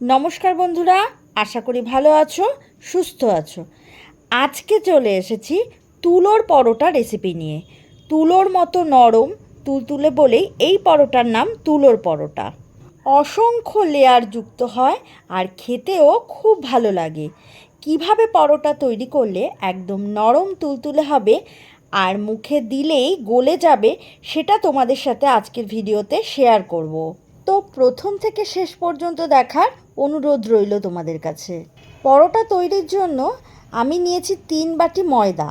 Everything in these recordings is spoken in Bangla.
নমস্কার বন্ধুরা, আশা করি ভালো আছো, সুস্থ আছো। আজকে চলে এসেছি তুলোর পরোটা রেসিপি নিয়ে। তুলোর মতো নরম, তুলতুলে বলেই এই পরোটার নাম তুলোর পরোটা। অসংখ্য লেয়ার যুক্ত হয় আর খেতেও খুব ভালো লাগে। কীভাবে পরোটা তৈরি করলে একদম নরম তুলতুলে হবে আর মুখে দিলেই গলে যাবে, সেটা তোমাদের সাথে আজকের ভিডিওতে শেয়ার করব। তো প্রথম থেকে শেষ পর্যন্ত দেখার অনুরোধ রইল তোমাদের কাছে। পরোটা তৈরির জন্য আমি নিয়েছি তিন বাটি ময়দা।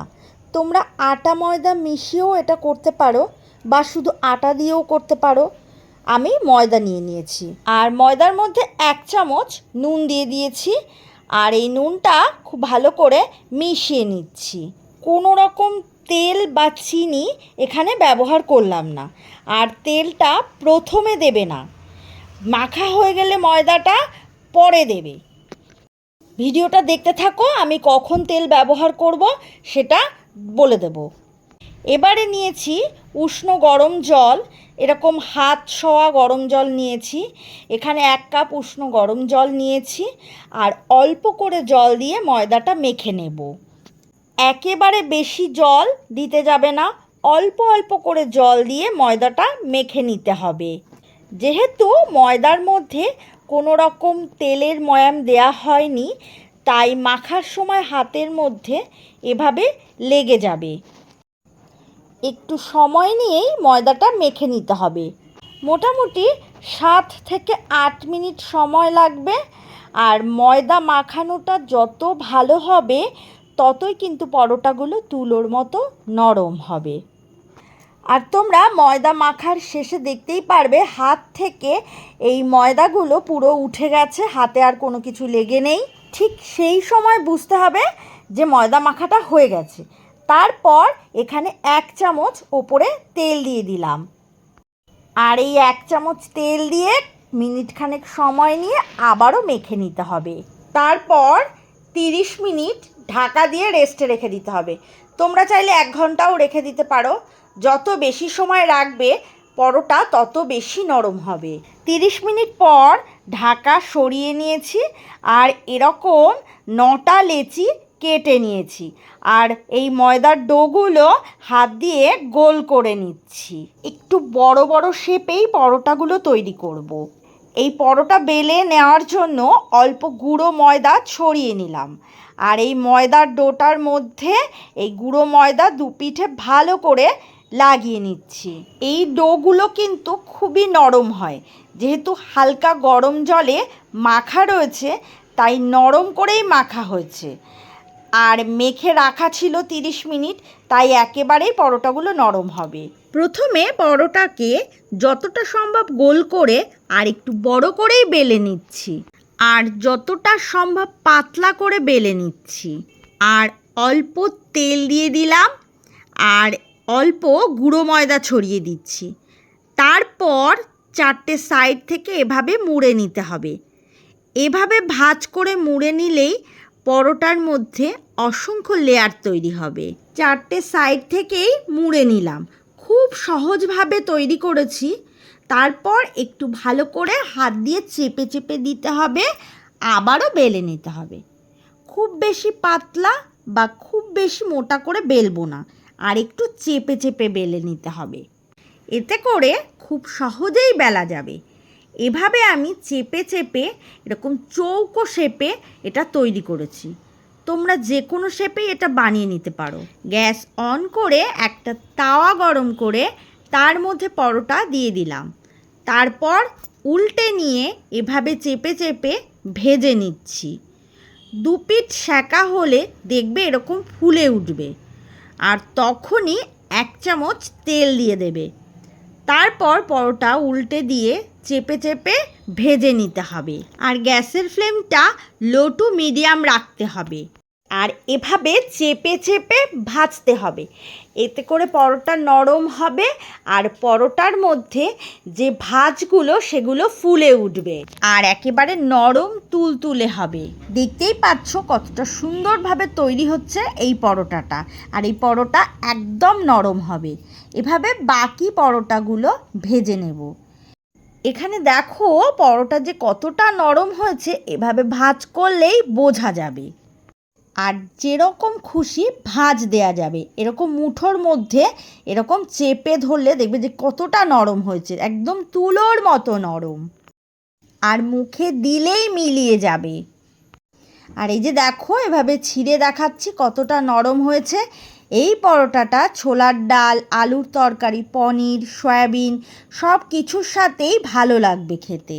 তোমরা আটা ময়দা মিশিয়েও এটা করতে পারো বা শুধু আটা দিয়েও করতে পারো। আমি ময়দা নিয়ে নিয়েছি। আর ময়দার মধ্যে এক চামচ নুন দিয়ে দিয়েছি। আর এই নুনটা খুব ভালো করে মিশিয়ে নিচ্ছি। কোনো রকম তেল বা চিনি এখানে ব্যবহার করলাম না। আর তেলটা প্রথমে দেবে না। মাখা হয়ে গেলে ময়দাটা পরে দেবে। ভিডিওটা দেখতে থাকো, আমি কখন তেল ব্যবহার করব সেটা বলে দেব। এবারে নিয়েছি উষ্ণ গরম জল, এরকম হাত শোয়া গরম জল নিয়েছি, এখানে এক কাপ উষ্ণ গরম জল নিয়েছি, আর অল্প করে জল দিয়ে ময়দাটা মেখে নেব। একেবারে বেশি জল দিতে যাবে না, অল্প অল্প করে জল দিয়ে ময়দাটা মেখে নিতে হবে। যেহেতু ময়দার মধ্যে কোনো রকম তেলের ময়াম দেয়া হয়নি, তাই মাখার সময় হাতের মধ্যে এভাবে লেগে যাবে। একটু সময় নিয়েই ময়দাটা মেখে নিতে হবে। মোটামুটি সাত থেকে আট মিনিট সময় লাগবে, আর ময়দা মাখানোটা যত ভালো হবে, ততই কিন্তু পরোটাগুলো তুলোর মতো নরম হবে। আর তোমরা ময়দা মাখার শেষে দেখতেই পারবে হাত থেকে এই ময়দাগুলো পুরো উঠে গেছে, হাতে আর কোনো কিছু লেগে নেই। ঠিক সেই সময় বুঝতে হবে যে ময়দা মাখাটা হয়ে গেছে। তারপর এখানে এক চামচ ওপরে তেল দিয়ে দিলাম। আর এই এক চামচ তেল দিয়ে মিনিট খানেক সময় নিয়ে আবারও মেখে নিতে হবে। তারপর তিরিশ মিনিট ঢাকা দিয়ে রেস্টে রেখে দিতে হবে। তোমরা চাইলে এক ঘন্টাও রেখে দিতে পারো। যত বেশি সময় রাখবে, পরোটা তত বেশি নরম হবে। তিরিশ মিনিট পর ঢাকা সরিয়ে নিয়েছি আর এরকম নটা লেচি কেটে নিয়েছি। আর এই ময়দার ডোগুলো হাত দিয়ে গোল করে নিচ্ছি। একটু বড় বড় শেপেই পরোটাগুলো তৈরি করব। এই পরোটা বেলে নেওয়ার জন্য অল্প গুঁড়ো ময়দা ছড়িয়ে নিলাম। আর এই ময়দার ডোটার মধ্যে এই গুঁড়ো ময়দা দু পিঠে ভালো করে লাগিয়ে নিচ্ছি। এই ডোগুলো কিন্তু খুবই নরম হয়। যেহেতু হালকা গরম জলে মাখা রয়েছে, তাই নরম করেই মাখা হয়েছে। আর মেখে রাখা ছিল তিরিশ মিনিট, তাই একেবারেই পরোটাগুলো নরম হবে। প্রথমে পরোটাকে যতটা সম্ভব গোল করে আর একটু বড় করেই বেলে নিচ্ছি। আর যতটা সম্ভব পাতলা করে বেলে নিচ্ছি। আর অল্প তেল দিয়ে দিলাম। আর অল্প গুঁড়ো ময়দা ছড়িয়ে দিচ্ছি। তারপর চারটে সাইড থেকে এভাবে মুড়ে নিতে হবে। এভাবে ভাজ করে মুড়ে নিলেই পরোটার মধ্যে অসংখ্য লেয়ার তৈরি হবে। চারটে সাইড থেকেই মুড়ে নিলাম। খুব সহজভাবে তৈরি করেছি। তারপর একটু ভালো করে হাত দিয়ে চেপে চেপে দিতে হবে, আবারও বেলে নিতে হবে। খুব বেশি পাতলা বা খুব বেশি মোটা করে বেলবো না। আর একটু চেপে চেপে বেলে নিতে হবে। এতে করে খুব সহজেই বেলা যাবে। এভাবে আমি চেপে চেপে এরকম চৌকো শেপে এটা তৈরি করেছি। তোমরা যে কোনো শেপে এটা বানিয়ে নিতে পারো। গ্যাস অন করে একটা তাওয়া গরম করে তার মধ্যে পরোটা দিয়ে দিলাম। তারপর উল্টে নিয়ে এভাবে চেপে চেপে ভেজে নিচ্ছি। দু পিঠ সেঁকা হলে দেখবে এরকম ফুলে উঠবে। আর তখনই এক চামচ তেল দিয়ে দেবে। তারপর পরোটা উল্টে দিয়ে চেপে চেপে ভেজে নিতে হবে। আর গ্যাসের ফ্লেমটা লো টু মিডিয়াম রাখতে হবে। আর এভাবে চেপে চেপে ভাজতে হবে। এতে করে পরোটা নরম হবে আর পরোটার মধ্যে যে ভাজগুলো, সেগুলো ফুলে উঠবে আর একেবারে নরম তুলতুলে হবে। দেখতেই পাচ্ছ কতটা সুন্দরভাবে তৈরি হচ্ছে এই পরোটাটা। আর এই পরোটা একদম নরম হবে। এভাবে বাকি পরোটাগুলো ভেজে নেব। এখানে দেখো পরোটা যে কতটা নরম হয়েছে, এভাবে ভাজ করলেই বোঝা যাবে। আর যেরকম খুশি ভাঁজ দেয়া যাবে। এরকম মুঠোর মধ্যে এরকম চেপে ধরলে দেখবে যে কতটা নরম হয়েছে। একদম তুলোর মতো নরম। আর মুখে দিলেই মিলিয়ে যাবে। আর এই যে দেখো, এভাবে ছিঁড়ে দেখাচ্ছি কতটা নরম হয়েছে। এই পরোটাটা ছোলার ডাল, আলুর তরকারি, পনির, সয়াবিন সব কিছুর সাথেই ভালো লাগবে খেতে।